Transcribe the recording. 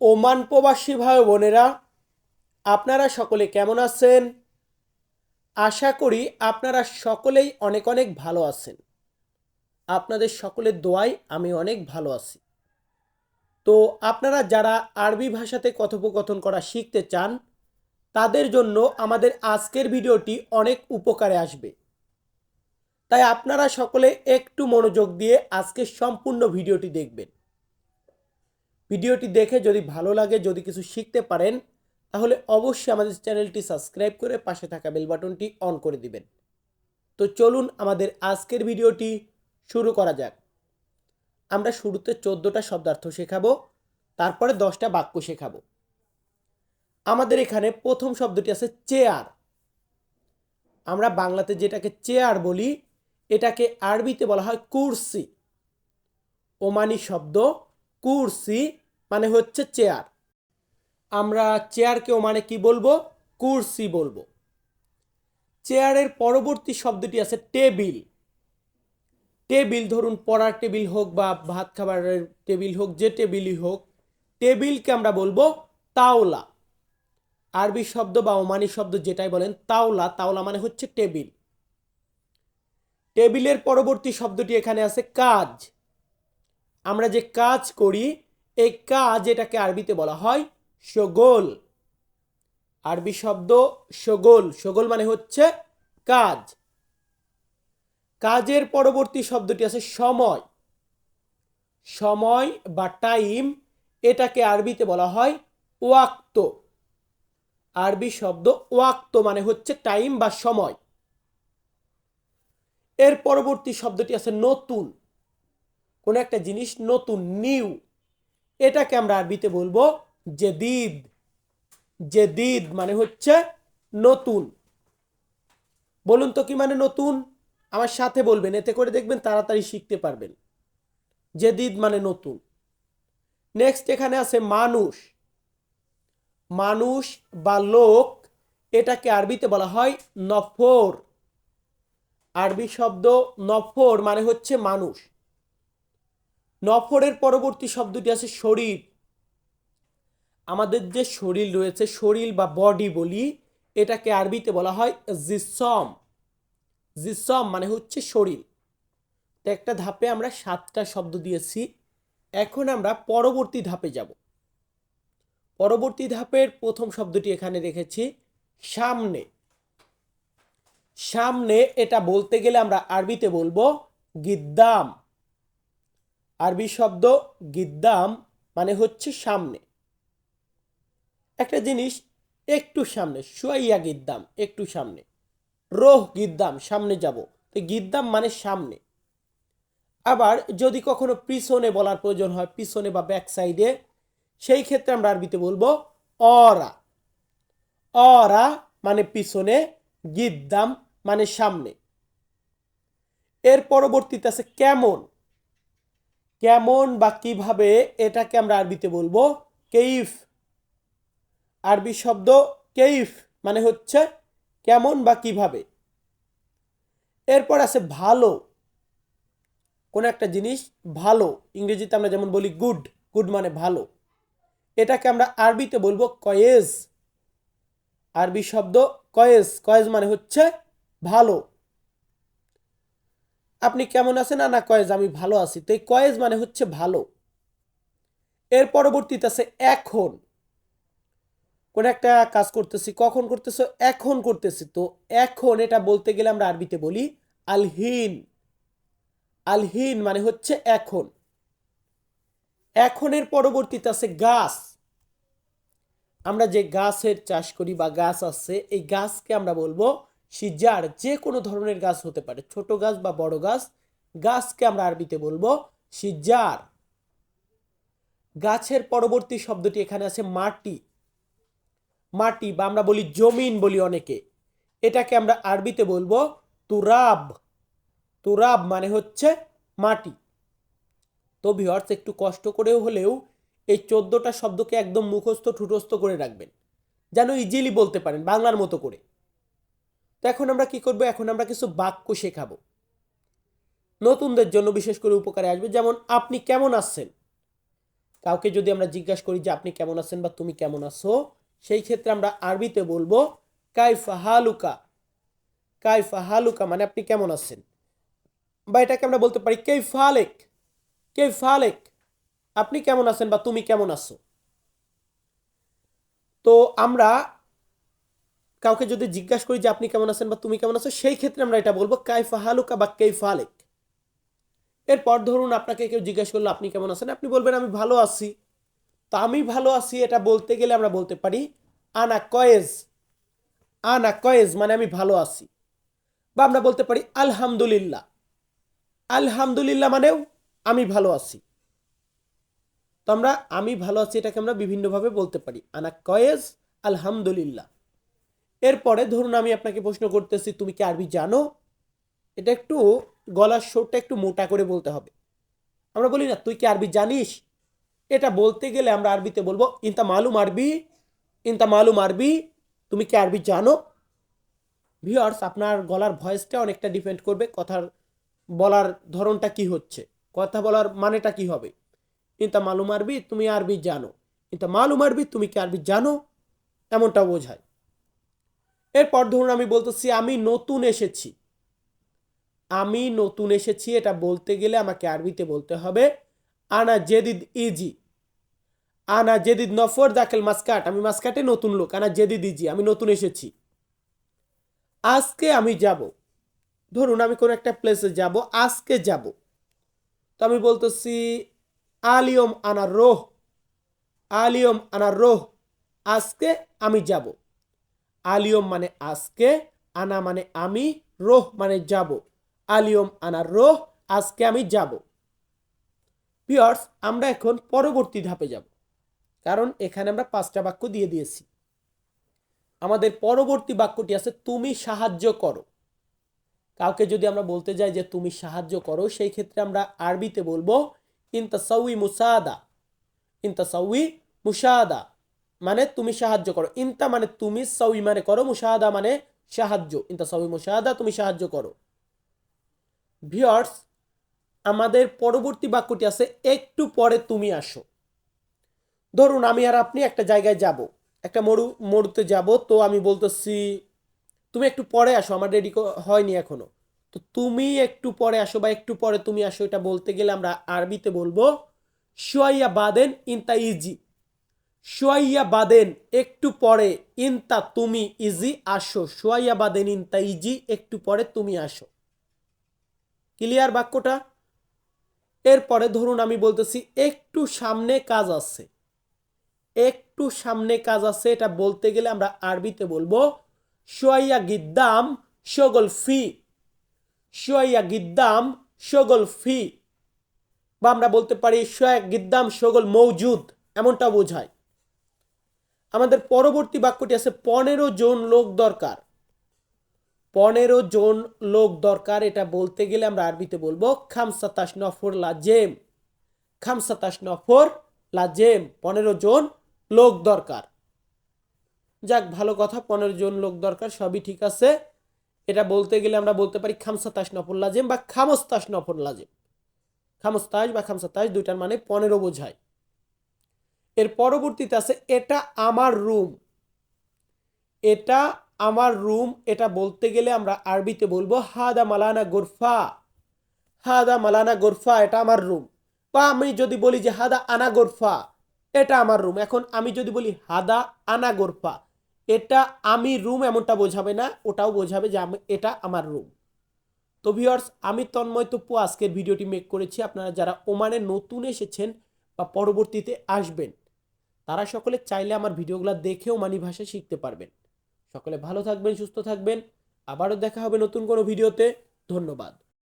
Oman প্রবাসী ভাই বোনেরা, আপনারা সকলে কেমন আছেন? আশা করি আপনারা সকলেই অনেক অনেক ভালো আছেন। আপনাদের সকলের দোয়ায় আমি অনেক ভালো আছি। তো আপনারা যারা আরবি ভাষাতে কথোপকথন করা শিখতে চান, তাদের জন্য আমাদের আজকের ভিডিওটি অনেক উপকারে আসবে। তাই আপনারা সকলে একটু মনোযোগ দিয়ে আজকের সম্পূর্ণ ভিডিওটি দেখবেন। ভিডিওটি দেখে যদি ভালো লাগে, যদি কিছু শিখতে পারেন, তাহলে অবশ্যই আমাদের চ্যানেলটি সাবস্ক্রাইব করে পাশে থাকা বেল বাটনটি অন করে দিবেন। তো চলুন আমাদের আজকের ভিডিওটি শুরু করা যাক। আমরা শুরুতে চোদ্দোটা শব্দার্থ শেখাবো, তারপরে দশটা বাক্য শেখাবো। আমাদের এখানে প্রথম শব্দটি আছে চেয়ার। আমরা বাংলাতে যেটাকে চেয়ার বলি, এটাকে আরবিতে বলা হয় কুরসি। ওমানি শব্দ কুরসি মানে হচ্ছে চেয়ার আমরা চেয়ারকেও মানে কি বলব? কুরসি বলব। চেয়ারের পরবর্তী শব্দটি আছে টেবিল টেবিল ধরুন পড়ার টেবিল হোক বা ভাত খাবারের টেবিল হোক, যে টেবিলই হোক টেবিলকে আমরা বলব তাওলা। আরবি শব্দ বা ওমানি শব্দ যেটাই বলেন, তাওলা তাওলা মানে হচ্ছে টেবিল টেবিলের পরবর্তী শব্দটি এখানে আছে কাজ। আমরা যে কাজ করি এই কাজ এটাকে আরবিতে বলা হয় শগোল আরবি শব্দ শগোল শগোল মানে হচ্ছে কাজ। কাজের পরবর্তী শব্দটি আছে সময়। সময় বা টাইম এটাকে আরবিতে বলা হয় ওয়াক্ত। আরবি শব্দ ওয়াক্ত মানে হচ্ছে টাইম বা সময়। এর পরবর্তী শব্দটি আছে নতুন। কোন একটা জিনিস নতুন, নিউ। এটাকে আমরা আরবিতে বলব জেদিদ। জেদিদ মানে হচ্ছে নতুন। বলুন তো কি মানে নতুন? আমার সাথে বলবেন, এতে করে দেখবেন তাড়াতাড়ি শিখতে পারবেন। জেদিদ মানে নতুন। নেক্সট এখানে আছে মানুষ। মানুষ বা লোক, এটাকে আরবিতে বলা হয় নফর। আরবি শব্দ নফর মানে হচ্ছে মানুষ। নফরের পরবর্তী শব্দটি আছে শরীর। আমাদের যে শরীর রয়েছে, শরীর বা বডি বলি, এটাকে আরবিতে বলা হয় জিসম। জিসম মানে হচ্ছে শরীর। তো একটা ধাপে আমরা সাতটা শব্দ দিয়েছি। এখন আমরা পরবর্তী ধাপে যাব। পরবর্তী ধাপের প্রথম শব্দটি এখানে রেখেছি, সামনে। সামনে এটা বলতে গেলে আমরা আরবিতে বলব গিদ্দাম। আরবি শব্দ গিদ্দাম মানে হচ্ছে সামনে। একটা জিনিস একটু সামনে সুয়াইয়া গিদ্দাম, একটু সামনে। রোহ গিদ্দাম, সামনে যাব। তো গিদ্দাম মানে সামনে। আবার যদি কখনো পিছনে বলার প্রয়োজন হয়, পিছনে বা ব্যাক সাইডে সেই ক্ষেত্রে আমরা আরবিতে বলব অরা। অরা মানে পিছনে, গিদ্দাম মানে সামনে। এর পরবর্তীতে আছে কেমন? কেমন বা কীভাবে এটাকে আমরা আরবিতে বলব? কেইফ। আরবি শব্দ কেইফ মানে হচ্ছে কেমন বা কীভাবে। এরপর আছে ভালো। কোন একটা জিনিস ভালো, ইংরেজিতে আমরা যেমন বলি গুড গুড মানে ভালো। এটাকে আমরা আরবিতে বলব কয়েজ। আরবি শব্দ কয়েজ কয়েজ মানে হচ্ছে ভালো। আপনি কেমন আছেন না না কয়েজ? আমি ভালো আছি। তো এই কয়েজ মানে হচ্ছে ভালো। এর পরবর্তীতে আছে এখন। কোন একটা কাজ করতেছি, কখন করতেছো? এখন করতেছি। তো এখন এটা বলতে গেলে আমরা আরবিতে বলি আলহিন। আলহিন মানে হচ্ছে এখন। এখনের পরবর্তীতে আছে গাছ। আমরা যে গাছের চাষ করি বা গাছ আছে, এই গাছকে আমরা বলব সিজার যে কোনো ধরনের গাছ হতে পারে, ছোট গাছ বা বড় গাছ, গাছকে আমরা আরবিতে বলব সিজার গাছের পরবর্তী শব্দটি এখানে আছে মাটি। মাটি বা আমরা বলি জমিন বলি অনেকে। এটাকে আমরা আরবিতে বলব তুরাব। তুরাব মানে হচ্ছে মাটি। তো ভিওয়ার্স একটু কষ্ট করেও হলেও এই চোদ্দোটা শব্দকে একদম মুখস্থ, ঠুটস্থ করে রাখবেন। যেন ইজিলি বলতে পারেন, বাংলার মতো করে। তো এখন আমরা কি করব? এখন আমরা কিছু বাক্য শেখাবো। নতুনদের জন্য বিশেষ করে উপকারে আসবে। যেমন, আপনি কেমন আছেন? কাউকে যদি আমরা জিজ্ঞাসা করি যে, আপনি কেমন আছেন বা তুমি কেমন আছো? সেই ক্ষেত্রে আমরা আরবিতে বলব, কাইফা হালুকা। কাইফা হালুকা মানে আপনি কেমন আছেন? বা এটাকে আমরা বলতে পারি কে ফালেক কে ফালেক আপনি কেমন আছেন বা তুমি কেমন আছো? তো আমরা কাউকে যদি জিজ্ঞাসা করি যে আপনি কেমন আছেন বা তুমি কেমন আছো, সেই ক্ষেত্রে আমরা এটা বলব, কাইফা হালুকা বা কে ফালেক এরপর ধরুন আপনাকে কেউ জিজ্ঞাসা করল, আপনি কেমন আছেন? আপনি বলবেন, আমি ভালো আছি। তো আমি ভালো আছি এটা বলতে গেলে আমরা বলতে পারি, আনা কয়েজ। আনা কয়েজ মানে আমি ভালো আছি। বা আমরা বলতে পারি, আলহামদুলিল্লাহ। আলহামদুলিল্লাহ মানেও আমি ভালো আছি। তো আমরা আমি ভালো আছি এটাকে আমরা বিভিন্নভাবে বলতে পারি, আনা কয়েজ, আলহামদুলিল্লাহ। এরপরে ধরুন আমি আপনাকে প্রশ্ন করতেছি, তুমি কি আরবি জানো? এটা একটু গলার সুরটা একটু মোটা করে বলতে হবে। আমরা বলি না, তুই কি আরবি জানিস? এটা বলতে গেলে আমরা আরবিতে বলব, ইনতা মালুম আরবি, ইনতা মালুম আরবি, তুমি কি আরবি জানো? ভিওয়ার্স আপনার গলার ভয়েসটা অনেকটা ডিপেন্ড করবে, কথার বলার ধরনটা কি হচ্ছে, কথা বলার মানেটা কি হবে। ইনতা মালুম আরবি, তুমি আরবি জানো। ইনতা মালুম আরবি, তুমি কি আরবি জানো? এমনটা বোঝায়। এরপর ধরুন আমি বলতেছি, আমি নতুন এসেছি। আমি নতুন এসেছি, এটা বলতে গেলে আমাকে আরবিতে বলতে হবে, আনা জেদিদ ইজি। আনা জেদিদ নফর দাখেল মাস্কাট। আমি মাস্কাটে নতুন লোক, আনা জেদিদ ইজি, আমি নতুন এসেছি। আজকে আমি যাব। ধরুন আমি কোনো একটা প্লেসে যাব, আজকে যাব। তো আমি বলতেছি, আলিয়ম আনা রোহ, আলিয়ম আনা রোহ, আজকে আমি যাব। আলিয়ম মানে আজকে, আনা মানে আমি, রোহ মানে যাব। আলিয়ম, আনা, রোহ, আজকে আমি যাব। পিয়ার্স আমরা এখন পরবর্তী ধাপে যাব। কারণ এখানে আমরা পাঁচটা বাক্য দিয়ে দিয়েছি। আমাদের পরবর্তী বাক্যটি আছে, তুমি সাহায্য করো। কাউকে যদি আমরা বলতে যাই যে, তুমি সাহায্য করো, সেই ক্ষেত্রে আমরা আরবিতে বলব ইনতা সউই মুসাদা। ইনতা সউই মুসাদা। মানে তুমি সাহায্য করো। ইনতা মানে তুমি সউই মানে করো মুসাদা মানে সাহায্য। ইনতা সউই মুসাদা তুমি সাহায্য করো। ভিওর্স আমাদের পরবর্তী বাক্যটি আছে, একটু পরে তুমি আসো। ধরুন, আমি আর আপনি একটা জায়গায় যাব, একটা মরু, মরুতে যাব, তো আমি বলতেছি, তুমি একটু পরে আসো, আমার রেডি হয়নি এখনও। তো তুমি একটু পরে আসো বা একটু পরে তুমি আসো, এটা বলতে গেলে আমরা আরবিতে বলব সোয়াইয়া বাদেন ইনতা ইজি। সোয়াইয়া বাদেন একটু পরে, ইনতা তুমি ইজি আসো। সোয়াইয়া বাদেন ইনতা ইজি, একটু পরে তুমি আসো। ক্লিয়ার বাক্যটা? এরপরে ধরুন আমি বলতেছি, একটু সামনে কাজ আছে। একটু সামনে কাজ আছে, এটা বলতে গেলে আমরা আরবিতে বলব সোয়াইয়া গিদ্দাম শগল ফি। সোয়াইয়া গিদ্দাম শগল ফি। বা আমরা বলতে পারি সোয়া গিদ্দাম শগল মৌজুদ এমনটা বোঝায়। আমাদের পরবর্তী বাক্যটি আছে, পনেরো জন লোক দরকার। পনেরো জন লোক দরকার, এটা বলতে গেলে আমরা আরবিতে বলব খামসাতাস নফর লাজেম। খামসাতাস নফর লাজেম, পনেরো জন লোক দরকার। যাক, ভালো কথা, পনেরো জন লোক দরকার, সবই ঠিক আছে। এটা বলতে গেলে আমরা বলতে পারি খামসাতাস নফর লাজেম বা খামস্তাস নফর লাজেম। খামস্তাস বা খামসাতাস দুইটার মানে পনেরো বোঝায়। এর পরবর্তীতে আছে, এটা আমার রুম। এটা আমার রুম, এটা বলতে গেলে আমরা আরবিতে বলব, হাদা মালানা গোরফা। হাদা মালানা গোরফা, এটা আমার রুম। বা আমি যদি বলি যে, হাদা আনা গোরফা, এটা আমার রুম। এখন আমি যদি বলি, হাদা আনা গোরফা, এটা আমি রুম এমনটা বোঝাবে না, ওটাও বোঝাবে যে আমি, এটা আমার রুম। তো ভিওর্স আমি তন্ময় তপ্পু আজকের ভিডিওটি মেক করেছি। আপনারা যারা ওমানে নতুন এসেছেন বা পরবর্তীতে আসবেন তারা সকলে চাইলে আমার ভিডিওগুলো দেখেও মানি ভাষা শিখতে পারবেন। সকলে ভালো থাকবেন, সুস্থ থাকবেন। আবারও দেখা হবে নতুন কোনো ভিডিওতে। ধন্যবাদ।